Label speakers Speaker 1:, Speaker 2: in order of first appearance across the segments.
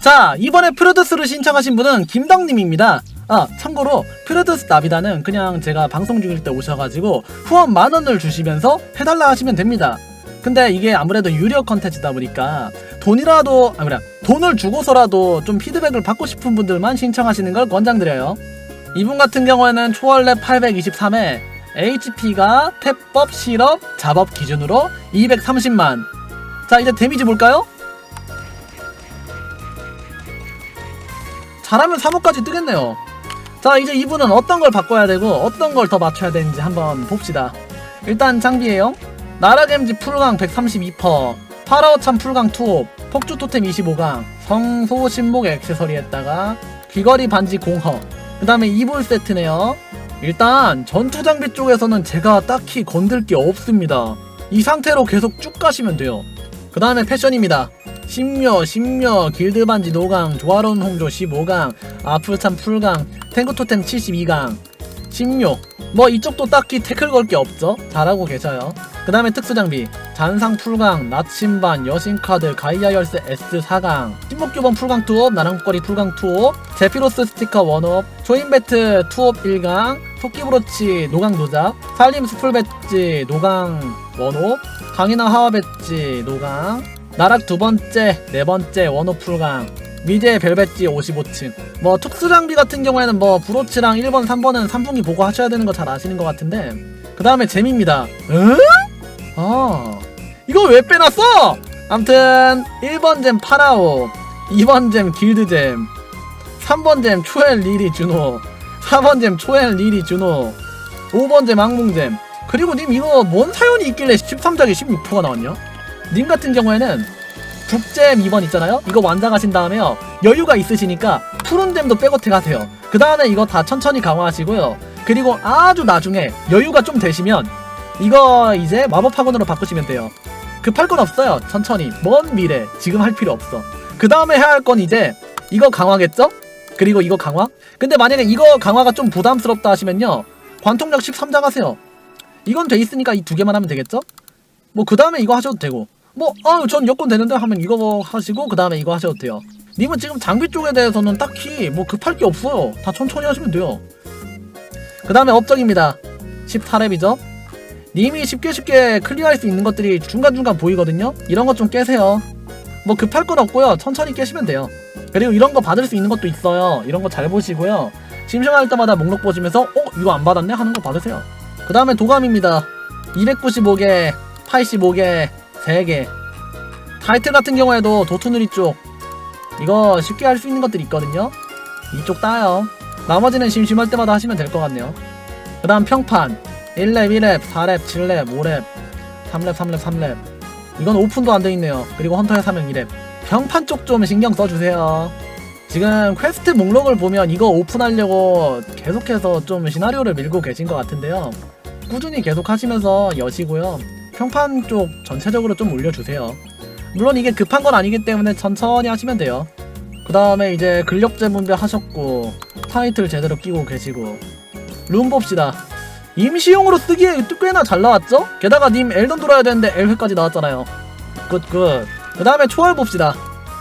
Speaker 1: 자 이번에 프로듀스를 신청하신 분은 김덕님입니다. 아 참고로 프로듀스 나비다는 그냥 제가 방송 중일 때 오셔가지고 후원 만원을 주시면서 해달라 하시면 됩니다. 근데 이게 아무래도 유료 컨텐츠다 보니까 돈이라도 아 그래 돈을 주고서라도 좀 피드백을 받고 싶은 분들만 신청하시는 걸 권장드려요. 이분 같은 경우에는 초월랩 823에 HP가 탭법 실업 잡업 기준으로 230만. 자 이제 데미지 볼까요? 잘하면 3호까지 뜨겠네요 자 이제 이분은 어떤 걸 바꿔야 되고 어떤 걸 더 맞춰야 되는지 한번 봅시다 일단 장비예요 나라겜지 풀강 132%, 파라오참 풀강 투옵, 폭주 토템 25강, 성소 신목 액세서리에다가 귀걸이 반지 공허. 그 다음에 이불 세트네요. 일단 전투 장비 쪽에서는 제가 딱히 건들 게 없습니다. 이 상태로 계속 쭉 가시면 돼요. 그 다음에 패션입니다. 신묘, 신묘, 길드 반지 노강, 조화로운 홍조 15강, 아풀참 풀강, 탱크 토템 72강, 신묘. 뭐 이쪽도 딱히 태클 걸 게 없죠. 잘하고 계셔요. 그 다음에 특수장비 잔상 풀강, 나침반, 여신카드, 가이아 열쇠 S4강 신목교본 풀강 투업, 나랑거리 풀강 투업 제피로스 스티커 원업 조인배트 투업 1강 토끼브로치 노강 도작 살림 수풀 배지 노강 원업 강인하 하와 배지 노강 나락 두 번째, 네 번째 원업 풀강 미제 벨벳지 55층 뭐 특수 장비 같은 경우에는 뭐 브로치랑 1번, 3번은 3분기 보고 하셔야 되는 거 잘 아시는 것 같은데 그 다음에 재미입니다 응? 아 이걸 왜 빼놨어? 암튼 1번 잼 파라오 2번 잼 길드잼 3번 잼 초엘 리리 준호 4번 잼 초엘 리리 준호 5번 잼 악몽잼 그리고 님 이거 뭔 사연이 있길래 13장에 16%가 나왔냐? 님 같은 경우에는 북잼 2번 있잖아요? 이거 완장하신 다음에요 여유가 있으시니까 푸른 잼도 백어택 하세요 그 다음에 이거 다 천천히 강화하시고요 그리고 아주 나중에 여유가 좀 되시면 이거 이제 마법 학원으로 바꾸시면 돼요. 급할 건 없어요. 천천히. 먼 미래. 지금 할 필요 없어. 그 다음에 해야 할 건 이제 이거 강화겠죠? 그리고 이거 강화? 근데 만약에 이거 강화가 좀 부담스럽다 하시면요. 관통력 13장 하세요. 이건 돼 있으니까 이 두 개만 하면 되겠죠? 뭐 그 다음에 이거 하셔도 되고. 뭐, 아유, 전 여권 되는데 하면 이거 뭐 하시고 그 다음에 이거 하셔도 돼요. 님은 지금 장비 쪽에 대해서는 딱히 뭐 급할 게 없어요. 다 천천히 하시면 돼요. 그 다음에 업적입니다. 14렙이죠? 님이 쉽게 쉽게 클리어할 수 있는 것들이 중간중간 보이거든요? 이런 것 좀 깨세요. 뭐 급할 건 없고요. 천천히 깨시면 돼요. 그리고 이런 거 받을 수 있는 것도 있어요. 이런 거 잘 보시고요. 심심할 때마다 목록 보시면서 어? 이거 안 받았네? 하는 거 받으세요. 그 다음에 도감입니다. 295개, 85개, 3개. 타이틀 같은 경우에도 도투누리 쪽 이거 쉽게 할 수 있는 것들이 있거든요. 이쪽 따요. 나머지는 심심할 때마다 하시면 될 것 같네요. 그 다음 평판 1렙, 1렙, 4렙, 7렙, 5렙, 3렙, 3렙, 3렙. 이건 오픈도 안 돼 있네요. 그리고 헌터의 사명 2렙. 평판 쪽 좀 신경 써주세요. 지금 퀘스트 목록을 보면 이거 오픈하려고 계속해서 좀 시나리오를 밀고 계신 것 같은데요. 꾸준히 계속 하시면서 여시고요. 평판 쪽 전체적으로 좀 올려주세요. 물론 이게 급한 건 아니기 때문에 천천히 하시면 돼요. 그 다음에 이제 근력제 분배 하셨고 타이틀 제대로 끼고 계시고 룸 봅시다. 임시용으로 쓰기에 꽤나 잘 나왔죠? 게다가 님 엘던 돌아야 되는데 엘회까지 나왔잖아요. 굿굿. 그 다음에 초월 봅시다.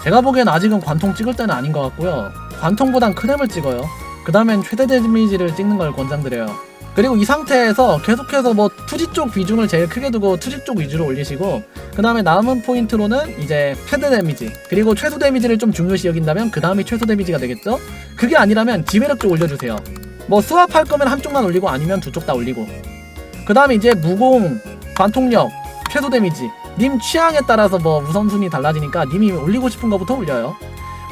Speaker 1: 제가 보기엔 아직은 관통 찍을 때는 아닌 것 같고요. 관통보단 큰 햄을 찍어요. 그 다음엔 최대 데미지를 찍는 걸 권장드려요. 그리고 이 상태에서 계속해서 뭐 투지 쪽 비중을 제일 크게 두고 투지 쪽 위주로 올리시고 그 다음에 남은 포인트로는 이제 최대 데미지 그리고 최소 데미지를 좀 중요시 여긴다면 그 다음이 최소 데미지가 되겠죠? 그게 아니라면 지배력 쪽 올려주세요. 뭐 수압할 거면 한쪽만 올리고 아니면 두 쪽 다 올리고 그 다음에 이제 무공 관통력 최소 데미지 님 취향에 따라서 뭐 우선순위 달라지니까 님이 올리고 싶은 거부터 올려요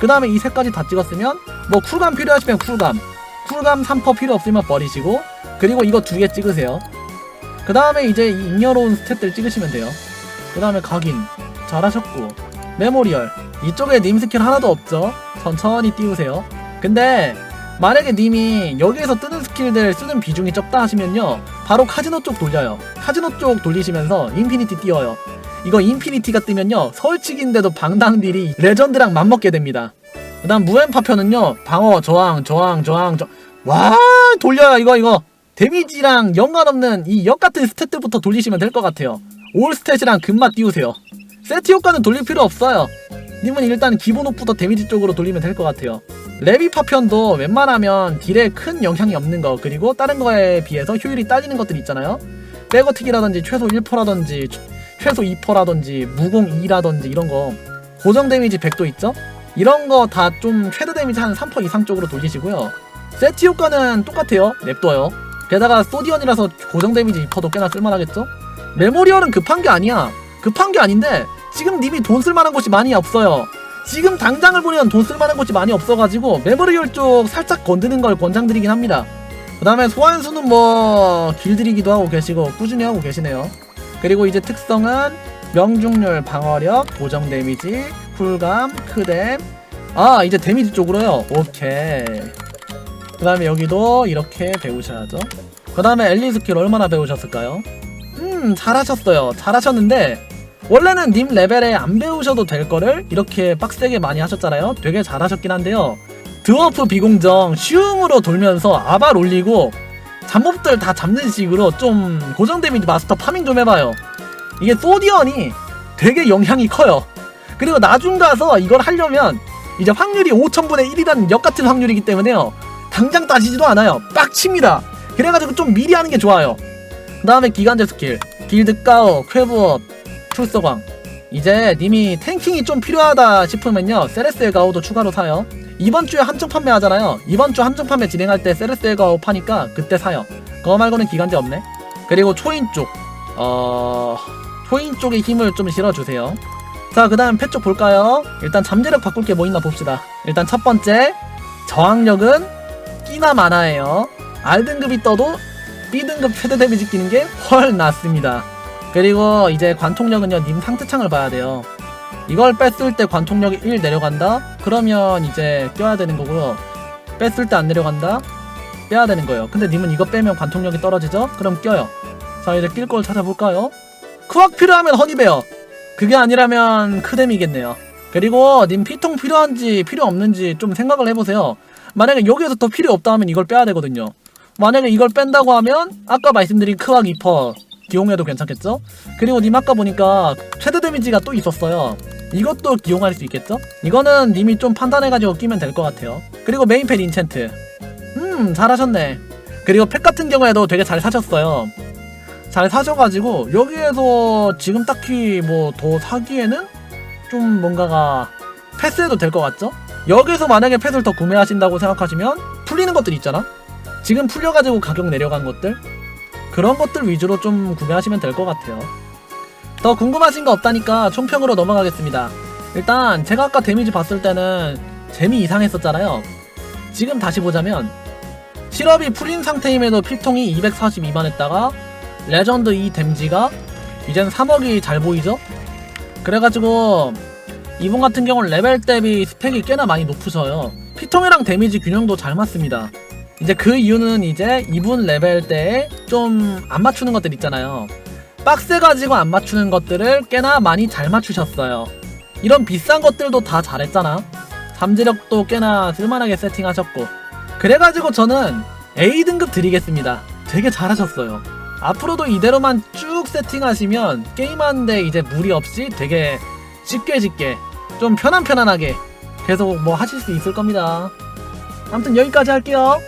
Speaker 1: 그 다음에 이 색까지 다 찍었으면 뭐 쿨감 필요하시면 쿨감 쿨감 3퍼 필요 없으면 버리시고 그리고 이거 두 개 찍으세요. 그 다음에 이제 이 잉여로운 스탯들 찍으시면 돼요. 그 다음에 각인. 잘하셨고. 메모리얼. 이쪽에 님 스킬 하나도 없죠? 천천히 띄우세요. 근데 만약에 님이 여기에서 뜨는 스킬들 쓰는 비중이 적다 하시면요. 바로 카지노 쪽 돌려요. 카지노 쪽 돌리시면서 인피니티 띄워요. 이거 인피니티가 뜨면요. 서울치기인데도 방당 딜이 레전드랑 맞먹게 됩니다 그 다음 무엠파편은요 방어 저항 저항 저항 저... 와 돌려요 이거 이거 데미지랑 연관없는 이 역같은 스탯들부터 돌리시면 될 것 같아요 올 스탯이랑 금맛 띄우세요 세트 효과는 돌릴 필요 없어요 님은 일단 기본 오프더 데미지 쪽으로 돌리면 될 것 같아요. 레비 파편도 웬만하면 딜에 큰 영향이 없는 거 그리고 다른 거에 비해서 효율이 딸리는 것들 있잖아요. 백어특이라든지 최소 1%라든지 최소 2%라든지 무공 2라든지 이런 거 고정 데미지 100도 있죠? 이런 거 다좀 최대 데미지 한 3% 이상 쪽으로 돌리시고요. 세트 효과는 똑같아요. 냅둬요. 게다가 소디언이라서 고정 데미지 2%도 꽤나 쓸만하겠죠? 메모리얼은 급한 게 아니야. 급한 게 아닌데 지금 님이 돈 쓸만한 곳이 많이 없어요. 지금 당장을 보면 돈 쓸만한 곳이 많이 없어가지고 메모리얼 쪽 살짝 건드는 걸 권장드리긴 합니다. 그 다음에 소환수는 뭐 길들이기도 하고 계시고 꾸준히 하고 계시네요. 그리고 이제 특성은 명중률, 방어력, 고정 데미지, 쿨감, 크뎀. 아 이제 데미지 쪽으로요. 오케이. 그 다음에 여기도 이렇게 배우셔야죠. 그 다음에 엘리 스킬 얼마나 배우셨을까요? 음 잘하셨어요. 잘하셨는데 원래는 님 레벨에 안 배우셔도 될 거를 이렇게 빡세게 많이 하셨잖아요. 되게 잘하셨긴 한데요. 드워프 비공정 쉬움으로 돌면서 아발 올리고 잡몹들 다 잡는 식으로 좀 고정 데미지 마스터 파밍 좀 해봐요. 이게 소디언이 되게 영향이 커요. 그리고 나중 가서 이걸 하려면 이제 확률이 5000분의 1이라는 역 같은 확률이기 때문에요. 당장 따지지도 않아요. 빡칩니다. 그래가지고 좀 미리 하는 게 좋아요. 그 다음에 기간제 스킬, 길드 가오, 쾌부업, 출서광. 이제 님이 탱킹이 좀 필요하다 싶으면요. 세레스의 가오도 추가로 사요. 이번 주에 한정 판매 하잖아요. 이번 주 한정 판매 진행할 때 세레스의 가오 파니까 그때 사요. 그거 말고는 기간제 없네. 그리고 초인 쪽. 어... 초인 쪽에 힘을 좀 실어주세요. 자, 그 다음 패쪽 볼까요? 일단 잠재력 바꿀 게 뭐 있나 봅시다. 일단 첫 번째, 저항력은 끼나 많아예요. R등급이 떠도 B등급 최대 데미지 끼는 게 훨 낫습니다. 그리고 이제 관통력은요, 님 상태창을 봐야 돼요. 이걸 뺐을 때 관통력이 1 내려간다? 그러면 이제 껴야 되는 거고요. 뺐을 때 안 내려간다? 빼야 되는 거예요. 근데 님은 이거 빼면 관통력이 떨어지죠? 그럼 껴요. 자, 이제 낄 걸 찾아볼까요? 크왁 필요하면 허니베어. 그게 아니라면 크뎀이겠네요. 그리고 님 피통 필요한지 필요 없는지 좀 생각을 해보세요. 만약에 여기에서 더 필요 없다 하면 이걸 빼야 되거든요. 만약에 이걸 뺀다고 하면 아까 말씀드린 크왁 2퍼 기용해도 괜찮겠죠? 그리고 님 아까 보니까 최대 데미지가 또 있었어요. 이것도 기용할 수 있겠죠? 이거는 님이 좀 판단해가지고 끼면 될 것 같아요. 그리고 메인팻 인챈트. 음 잘하셨네. 그리고 팩 같은 경우에도 되게 잘 사셨어요. 잘 사셔가지고 여기에서 지금 딱히 뭐 더 사기에는 좀 뭔가가 패스해도 될 것 같죠? 여기서 만약에 펫을 더 구매하신다고 생각하시면 풀리는 것들 있잖아? 지금 풀려가지고 가격 내려간 것들? 그런 것들 위주로 좀 구매하시면 될 것 같아요. 더 궁금하신 거 없다니까 총평으로 넘어가겠습니다. 일단 제가 아까 데미지 봤을 때는 재미 이상했었잖아요. 지금 다시 보자면 실업이 풀린 상태임에도 필통이 242만 했다가 레전드 이 댐지가 이젠 3억이 잘 보이죠? 그래가지고 이분 같은 경우는 레벨 대비 스펙이 꽤나 많이 높으셔요. 피통이랑 데미지 균형도 잘 맞습니다. 이제 그 이유는 이제 이분 레벨 때에 좀안 맞추는 것들 있잖아요. 빡세 가지고 안 맞추는 것들을 꽤나 많이 잘 맞추셨어요. 이런 비싼 것들도 다 잘했잖아. 잠재력도 꽤나 쓸만하게 세팅하셨고. 그래가지고 저는 A등급 드리겠습니다. 되게 잘하셨어요. 앞으로도 이대로만 쭉 세팅하시면 게임하는데 이제 무리 없이 되게 쉽게 쉽게 좀 편안 편안하게 계속 뭐 하실 수 있을 겁니다. 아무튼 여기까지 할게요.